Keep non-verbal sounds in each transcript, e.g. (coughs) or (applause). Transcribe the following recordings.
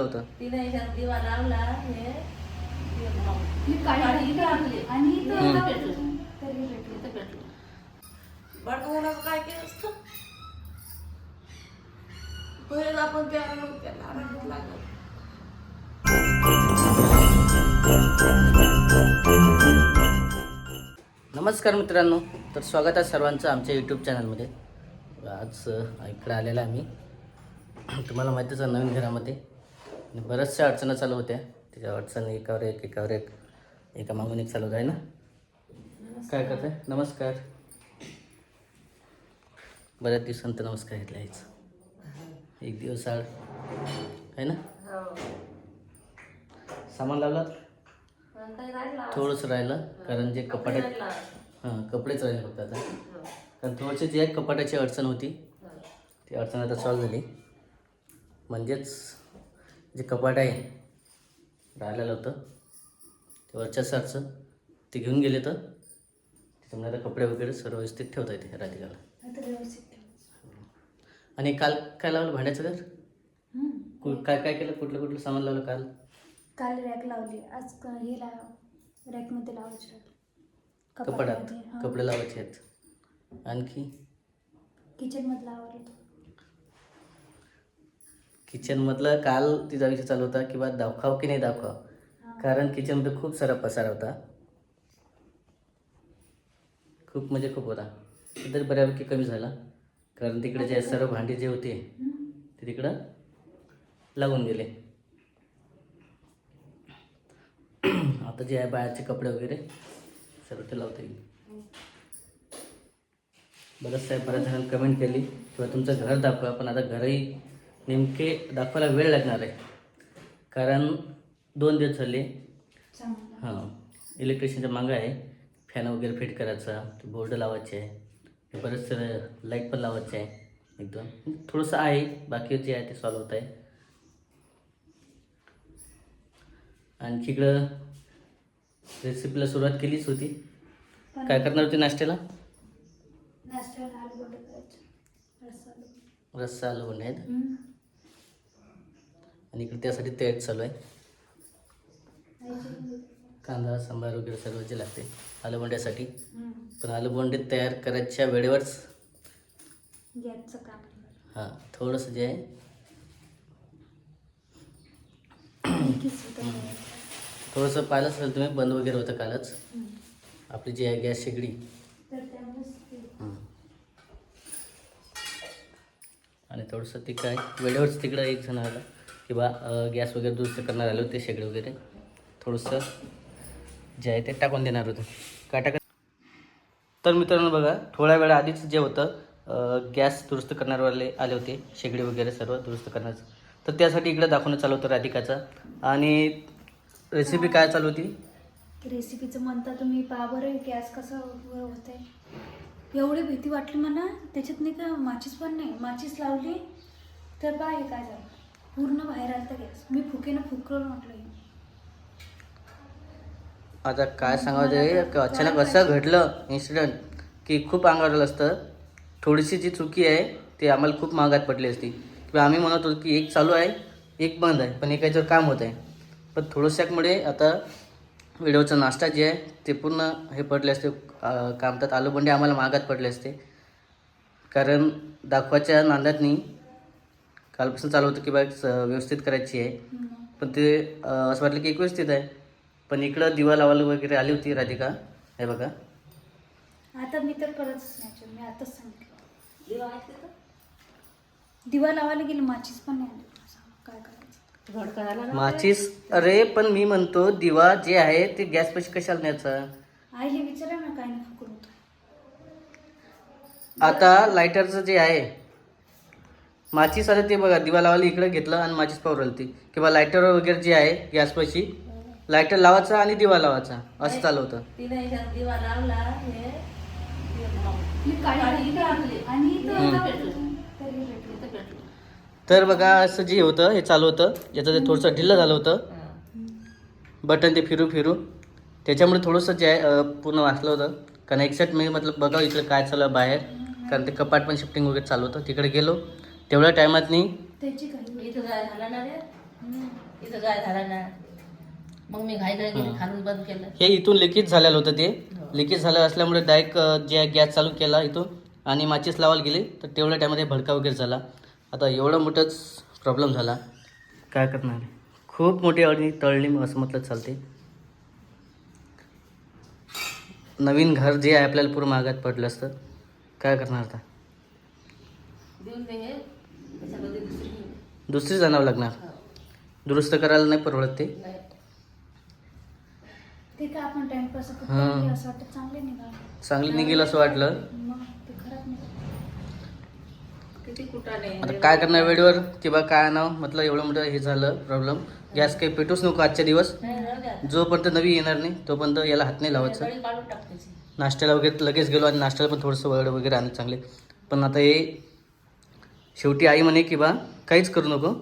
होतं. तिने याच्यात दिवा लावला हे काय केलं असतं? आपण त्याला त्याला लागलं. नमस्कार मित्रांनो. तर स्वागत आहे सर्वांचं आमच्या यूट्यूब चॅनलमध्ये आज इकडे आलेला आम्ही तुम्हाला माहितीच आहे नवीन घरामध्ये. आणि बऱ्याचशा अडचणी चालू होत्या. त्याच्या अडचणी एकावर एक एकावर एक. एका मागून एक चालू होत आहे ना? काय करताय? नमस्कार. बऱ्याच दिवसांत नमस्कार घेतला आहेच एक दिवस आड आहे ना? हो. सामान लावलं? थोडंसं राहिलं कारण जे राहिला. हां कपडेच राहिले फक्त आता. हो. कारण थोडीशी जी कपाटाची अडचण होती हो. ती अडचण आता सॉल्व्ह झाली. म्हणजेच जे कपाट आहे राहिलेलं होतं ते वरच्या सरचं ते घेऊन गेले तर त्याच्यामुळे आता कपडे वगैरे सर्व व्यवस्थित ठेवता येते राधिकाला. आणि काल काय लावलं भांड्याचं घर. कु- काय काय केलं कुठलं कुठलं सामान लावलं काल? काल रॅक लावली आज हे लाव रॅकमध्ये लावायचे. हा. कपडे लावायचे आहेत. आणखी? किचनमधलं आवडलं किचनमधलं काल तिचा विषय चालू होता की बा दाखवाव की नाही दाखवाव. कारण किचनमध्ये खूप सारा पसारा होता. खूप म्हणजे खूप होता. तरी बऱ्यापैकी कमी झाला. कारण तिकडे जे सर्व भांडी जे होते. ते तिकडं लागून गेले. आता जे आहे बाहेरचे कपडे वगैरे सर्व ते लावता येईल बरंच साहेब बऱ्याच जणांनी कमेंट केली किंवा तुमचं घर दाखवा पण आता घरही नेमके दाखवायला वेळ लागणार आहे. कारण दोन दिवस झाले. हां इलेक्ट्रिशियनच्या मागं आहे. फॅन वगैरे फिट करायचा बोर्ड लावायचे आहे. बरेचसे लाइट पण लावायचे आहे. एकदम. थोडंसं आहे बाकी जे आहे ते सॉल्व होत आहे. आणखी इकडं रेसिपीला सुरुवात केलीच होती. काय करणार होती नाश्त्याला? रस्सा पण आहेत. आणि इकडे त्यासाठी तयारी चालू आहे. कांदा सांबार वगैरे सर्व जे लागते आलू बोंड्यासाठी. पण आलू बोंडे तयार करायच्या वेळेवरच गॅसचं काम हां थोडंसं जे आहे. थोडंसं पाहिलं असेल तुम्ही बंद वगैरे होतं कालच. आपली जी आहे गॅस शेगडी. आणि थोडंसं ती काय वेळेवरच तिकडं एक जण आला किंवा गॅस वगैरे दुरुस्त करणार आले होते शेगडी वगैरे. थोडंसं जे आहे ते टाकून देणार होतं. काय टाकत? तर मित्रांनो बघा थोड्या वेळा आधीच जे होतं गॅस दुरुस्त करणारवाले आले होते शेगडी वगैरे सर्व दुरुस्त करण्याचं तर त्यासाठी इकडं दाखवणं चालू होतं राधिकाचं. आणि रेसिपी काय चालू होती? रेसिपीचं म्हणता तुम्ही पहा बरं गॅस कसं होत आहे एवढी भीती वाटली म्हणा त्याच्यात नाही का माचीस पण नाही. माचीस लावली तर बाय काय झालं? पूर्ण बाहेर आलं गॅस. मी फुकेनं फुकलं म्हटलं हे. आता काय सांगावं ते? अचानक असं घडलं इन्सिडेंट की खूप अंगावर आलं असतं. थोडीशी जी चुकी आहे ती आम्हाला खूप महागात पडली असती. किंवा आम्ही म्हणत होतो की एक चालू आहे एक बंद आहे पण एकाच्यावर काम होत आहे पण थोडंशाकमुळे आता व्हिडिओचा नाश्ता जे आहे ते पूर्ण हे पडले असते. अं, काय म्हणतात आलूबंडे आम्हाला महागात पडले असते. कारण दाखवाच्या नांदातनी कालपासून चालू होतं की बा स- व्यवस्थित करायची आहे. पण ते असं वाटलं की एक व्यवस्थित आहे. पण इकडं दिवा लावायला वगैरे आली होती राधिका. हे बघा. आता मी तर करतच नाही मी आताच सांगितलं. दिवा दिवा लावायला गेली माचीस पण नाही आली. काय करायचं? घड करायला ना माचीस अरे पण मी म्हणतो दिवा जे आहे ते गॅस पैसे कशाला न्यायचा? आईला विचारा ना काय नाही आता लायटरचं जे आहे माचीस आलं ते बघा दिवा लावायला इकडे घेतलं आणि माचीस पावर आली ती. किंवा लायटर वगैरे जे आहे गॅस पैशी लायटर लावायचा आणि दिवा लावायचा. असं चालू होतं. दिवा लावला. आता. तरी बघा असं जे होतं हे चालू होतं. याचं ते थोडंसं ढिल्लं झालं होतं. बटन ते फिरू फिरू. त्याच्यामुळे थोडंसं जे आहे पूर्ण वाचलं होतं. कारण एक्झॅक्ट मी मतलब बघा इकडे काय चालू आहे बाहेर. कारण ते कपाट पण शिफ्टिंग वगैरे चालू होतं. तिकडे गेलो. तेवढ्या टायमात नाही त्याची काही इथं काय झालं ना रे? इथं काय झालं ना. मग मी घाई घाई गेली हा. खालून बंद केलं. हे इथून लिकेज झालेलं होतं ते. लिकेज झालं असल्यामुळे डायरेक्ट जे गॅस चालू केला इथून आणि माचीस लावायला गेली तर तेवढ्या टायमध्ये भडका वगैरे झाला. आता एवढा मोठाच प्रॉब्लेम झाला. काय करणार खूप मोठी अडणी तळली असं म्हटलं चालते नवीन घर जे आहे आपल्याला पूर्ण महागात पडलं असतं. काय करणार आता? देऊन दे हे. दुसरीच आणावं लागणार. हो. दुरुस्त करायला नाही परवडत ते? नाही. ते काय आपण टाइमपास करतो? हा. आणि असं वाटतं चांगले निघाले. चांगलं निघेल असं वाटलं? मग ते खराब निघालं किती कुटाने आता काय करणार वेळेवर? किंवा काय आणावं? म्हटलं एवढं मोठं हे झालं प्रॉब्लेम गॅस काही पेटूच नको आजच्या दिवस. नाही, राहू द्या. जोपर्यंत नवी येणार नाही तोपर्यंत याला हात नाही लावायचं. गळी काढून टाकायची नाश्त्याला वगैरे लगेच गेलो आणि नाश्त्याला पण थोडंसं वड वगैरे आणत चांगले. पण आता हे शेवटी आई म्हणे की बा काहीच करू नको.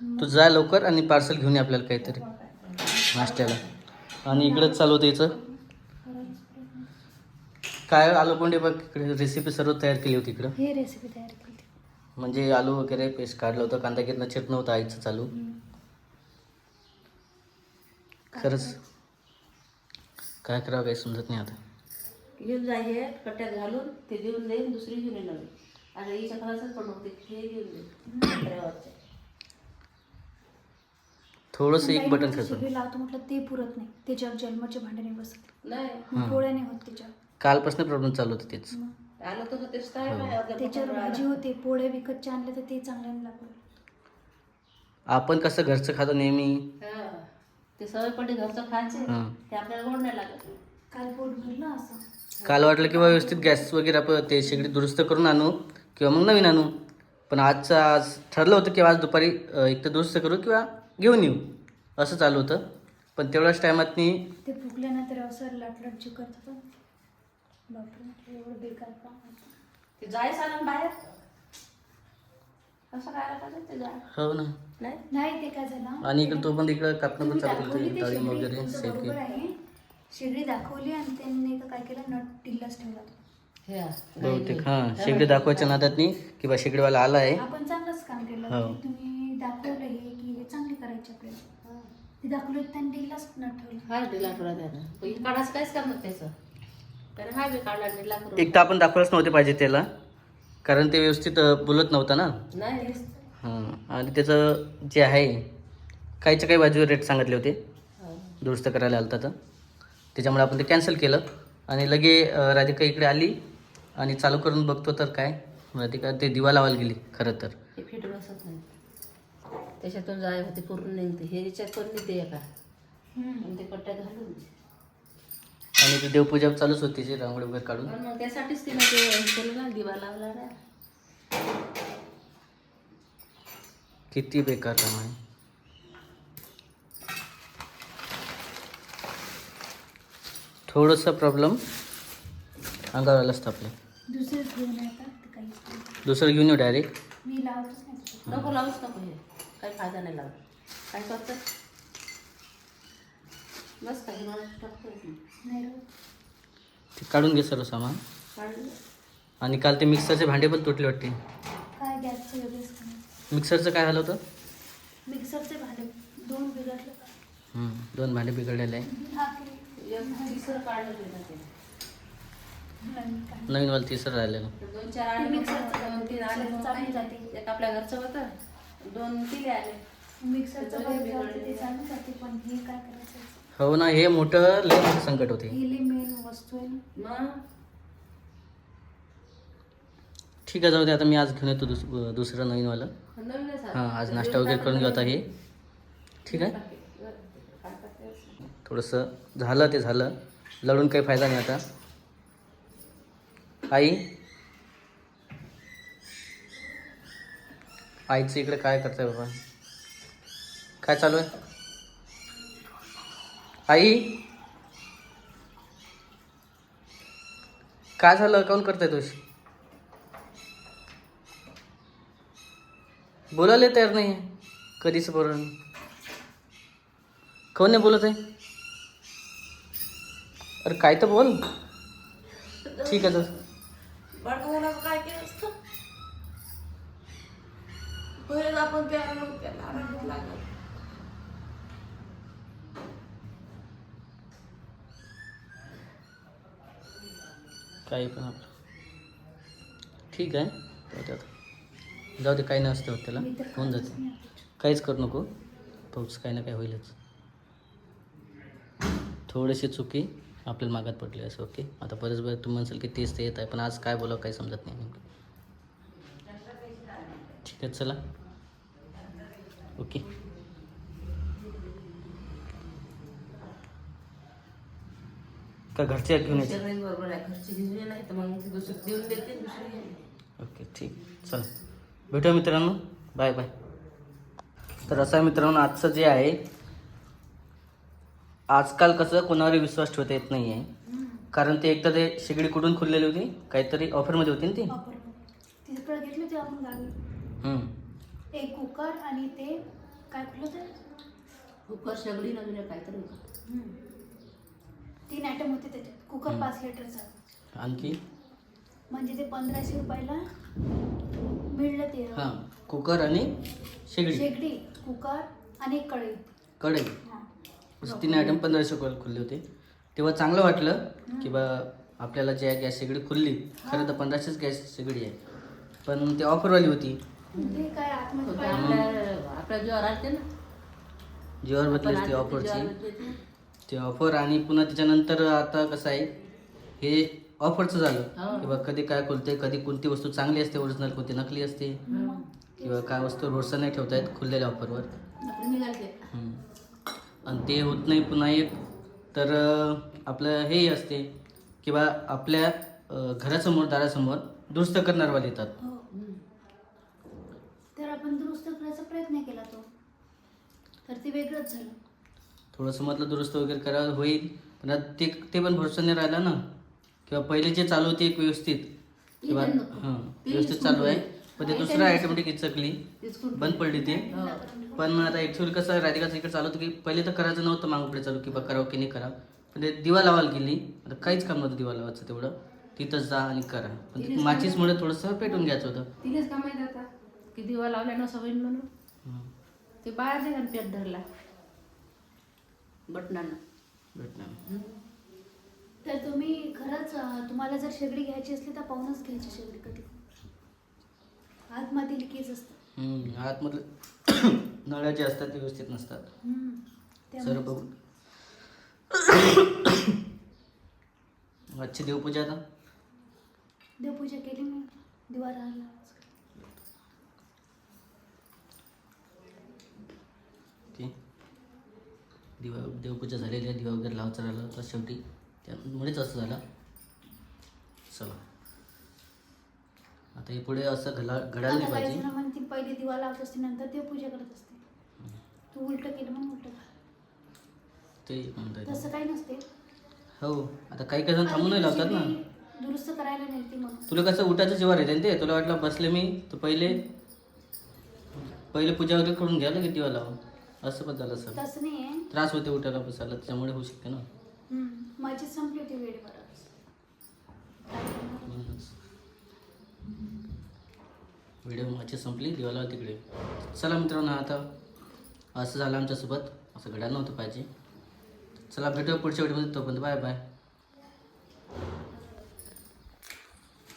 तू जा लवकर आणि पार्सल घेऊन ये आपल्याला काहीतरी. नाश्त्याला. आणि इकडंच चालू होतं याचं. काय आलू कोंडे बघ इकडे रेसिपी सर्व तयार केली होती इकडं. हे रेसिपी तयार केली म्हणजे आलू वगैरे पेस्ट काढलं होतं कांदा कितना चिरणं होतं आईचं चालू. खरंच. काय करावं काही समजत नाही आता. घेऊन जा हे कट्ट्यात घालून ते देऊन देईन दुसरी घेऊन येणार आता हिच्या. थोडंसं एक बटन खेळतो लावतो म्हटलं ते पुरत नाही. त्याच्यावर जन्माचे भांडे नाही. बसत नाही. पोळ्या नाही होत त्याच्यावर कालपासून प्रॉब्लेम चालू होतं तेच. मग? आलं तर तेच काय हो. त्याच्यावर भाजी. होते पोळ्या विकतच्या आणल्या तर ते चांगल्याने लागलं आपण कसं घरचं खातो नेहमी? हा. ते सवय पडली घरचं खायचे हा. ते आपल्याला गोड नाही लागत. काल पोट भरलं असं. काल वाटलं किंवा व्यवस्थित गॅस वगैरे आपण ते शेगडी दुरुस्त करून आणू. किंवा मग नवीन आणू. पण आजचं आज ठरलं होतं की आज दुपारी एक तर दुरुस्त करू किंवा घेऊन येऊ. असं चालू होतं. पण तेवढ्याच टायमात ते असं लाटलाट जे करत होतं. बापरे एवढं बेकार काम. ते जायच आलं बाहेर. पाहिजे ते जाय. हो ना. नाही? नाही ते काय झालं? आणि इकडे तो पण इकडं कापणं पण चालू होतं ते डाळिंब शेगडी, वगैरे शेती शेगडी दाखवली आणि त्यांनी का काय केलं? नट टिल्लाच ठेवला तो. बहुतेक हां. शेगडी दाखवायच्या नादात नाही की बा शेगडीवाला आला आहे. आपण चांगलंच काम केलं. हो. की तुम्ही दाखवलं हे की हे चांगली करायची आपल्याला. ते दाखवलं होतं त्यांनी टिल्लाच नट ठेवला. हा डिला करा त्यानं पण हे काढायचं काहीच काम नाही त्याचं. त्याने हा बी काढला डिला करून. एक तर आपण दाखवलंच नव्हते पाहिजे त्याला. कारण ते व्यवस्थित अं, बोलत नव्हतं ना. नाही. हां. आणि त्याचं जे आहे काहीच्या काही बाजूवर रेट सांगितले होते. हो. दुरुस्त करायला आलं तर. त्याच्यामुळे आपण ते कॅन्सल केलं. आणि लगे अं, राधिका इकडे आली. आणि चालू करून बघतो तर काय? राधिका ते दिवा लावायला गेली खरं तर. हे फिट बसत नाही. त्याच्यातून जाय होते पूर्ण निघते. हे निघते एका. आणि ते कट्ट्यात घालून आणि ती देवपूजा चालूच होती तिची रांगोळी वगैरे काढून. पण मग त्यासाठीच तिने ते हे केलं ना दिवा लावला ना. किती बेकार काम आहे. थोडंसं प्रॉब्लेम अंगावर आलं असतं आपल्या दुसरेच घेऊन येतात ते काहीच नाही. दुसरं घेऊन येऊ डायरेक्ट मी लावतच नाही. नको लावूच नको हे. काही फायदा नाही लावत. काय करतं बस काही मला नाही नाही राहत. ते काढून घे सर्व सामान. काढलं आणि काल ते मिक्सरचे भांडे पण तुटले वाटते. काय गॅसचं वेगळंच काम मिक्सरचं काय झालं होतं? मिक्सरचे भांडे दोन बिघडलं. हम्म, दोन भांडे बिघडलेले आहे. हा केली. एक तिसरं काढलं गेलं ते. नवीन वाला तिसरं राहिलेलं. तर दोन चार आले मिक्सरचं दोन तीन आले मग चालून जाते. एक आपल्या घरचं होतं. दोन तिले आले. मिक्सरचं. ते चालू जाते पण हे काय करायचं? हो ना हे मोठं लय मोठं संकट होते. हे मेन वस्तू आहे ना. मग? ठीक आहे जाऊ दे आता मी आज घेऊन येतो दुस दुसरं नवीनवालं. नवीनच. हां आज नाश्ता वगैरे करून घेऊ आता हे. ठीक आहे? थोडंसं झालं ते झालं. लढून काही फायदा नाही आता. आई? आईचं इकडे काय करताय बाबा? काय चालू आहे? आई? काय झालं? काऊन करताय तुझ बोलायला तयार नाही कधीच बरोबर कोण नाही बोलत आहे? अरे काय तर बोल. ठीक आहे तर बाळकाला काय केलं असतं? बरेच आपण त्या त्याला आनंद लागला. काही पण आपलं. ठीक आहे. जाऊ दे जाऊ दे काही नसतं होत त्याला. होऊन जाते. काहीच करू नको. पाऊस काही ना काही होईलच. थोडीशी चुकी. आपल्याला मागात पडली असं ओके? आता बरेच वेळ तुम्ही म्हणसाल की तेच ते येत आहे पण आज काय बोलावं काही समजत नाही नेमकं. ठीक आहे चला. ओके. का घरचे घेऊन यायचे? सगळेच बरोबर आहे घरची घेऊन नाही तर मग दुसरी देऊन देते दुसरी घेऊन ओके ठीक. चला. भेटूया मित्रांनो. Bye bye. तर असं आहे मित्रांनो आजचं जे आहे आजकाल कसं कोणावर विश्वास ठेवता येत नाही आहे. कारण ते एकदा ते शेगडी कुठून खुललेली होती काहीतरी ऑफरमध्ये होती ना ती. तिकडे घेतली होती आपण गावी हम्म. एक कुकर आणि ते काय कुठलं ते कुकर सगळी नवीन काहीतरी होतं हम्म. तीन आयटम होते त्याच्यात कुकर. पाच लिटरचा आणखी म्हणजे ते पंधराशे रुपयाला मिळलं ते हां कुकर आणि शेगडी शेगडी कुकर आणि एक कढई कढई. असं तीन आयटम पंधराशे रुपयाला खुलले होते. तेव्हा चांगलं वाटलं की बा आपल्याला जे आहे गॅस शेगडी खुलली खरं तर पंधराशेच गॅस शेगडी आहे. पण ते ऑफरवाली होती. ते काय आतमध्ये होतं पाहिलं आपल्या आपल्या जीवावर आलते ना. जीवर आपण बदली आलते ती ते ऑफरची ते. ऑफर आणि पुन्हा त्याच्यानंतर आता कसं आहे हे ऑफरचं झालं. हो. किंवा कधी काय खुलते कधी कोणती वस्तू चांगली असते ओरिजिनल कोणती नकली असते. किंवा काय वस्तू रोडचं नाही ठेवता येत खुललेल्या ऑफरवर निघालते. हम्म. आणि ते होत नाही पुन्हा एक. तर आपलं हे असते किंवा आपल्या घरासमोर दारासमोर दुरुस्त करणारवाले येतात. हो. तर आपण दुरुस्त करायचा प्रयत्न केला तो. तर ते वेगळंच झालं. थोडंसं म्हटलं दुरुस्त वगैरे करावं होईल पण ते ते पण भरोसा नाही राहिला ना. किंवा पहिले जे चालू होते एक व्यवस्थित. किंवा. हां व्यवस्थित चालू आहे. पण ते दुसरं ऑटोमॅटिक इचकली बंद पडली ती. हो. पण आता ॲक्च्युअली कसं आहे राधिकाचं इकडे चालू होतं की पहिले तर करायचं नव्हतं मागपुढे चालू की बा करावं की नाही करावं. पण ते दिवा लावायला गेली. आता काहीच काम नव्हतं दिवा लावायचं तेवढं. तिथंच जा आणि करा. पण ते माचीसमुळे थोडंसं पेटून घ्यायचं होतं. तिनेच का माहीत आता. की दिवा लावल्यानं सवय म्हणून. ते बाहेर नाही पेट धरला. बटनानं तर तुम्ही खरंच तुम्हाला जर शेगडी घ्यायची असली तर पाहूनच घ्यायची शेगडी कधी. आतमध्ये लिकेज असतं हम्म, आतमधलं (clears throat) नळ्या जे असतात ते व्यवस्थित नसतात. हम्म. सर्व त्यामुळेच. बघून. (coughs) आजची देवपूजा आता? देवपूजा केली मी. दिवा राहिला ओके. दिवा देवपूजा झालेली आहे. दिवा वगैरे लावायचं राहिलं तर शेवटी त्यामुळेच असं झालं. चला. आता हे पुढे असं घडा घडायला नाही पाहिजे. जण पहिले दिवा लावत असते नंतर देवपूजा करत असते. तू उलट केलं म्हणून उलट ते. तसं काही नसते. हो आता काही काही जण थांबूनही लावतात ना. दुरुस्त करायला म्हणून. तुला कसं उठायचं येते ना ते तुला वाटलं बसले मी तर पहिले पहिले पूजा वगैरे करून घ्या की दिवा लावा असं पण झालं सर तसं नाही आहे. त्रास होते उठायला बसायला त्यामुळे होऊ शकते ना. हम्म. माझी संपली होती वेळेवरच व्हिडिओ माझी संपली दिवाला तिकडे. चला मित्रांनो आता असं झालं आमच्यासोबत. असं घडायला नव्हतं पाहिजे. चला भेटूया पुढच्या व्हिडिओमध्ये. तोपर्यंत बाय बाय.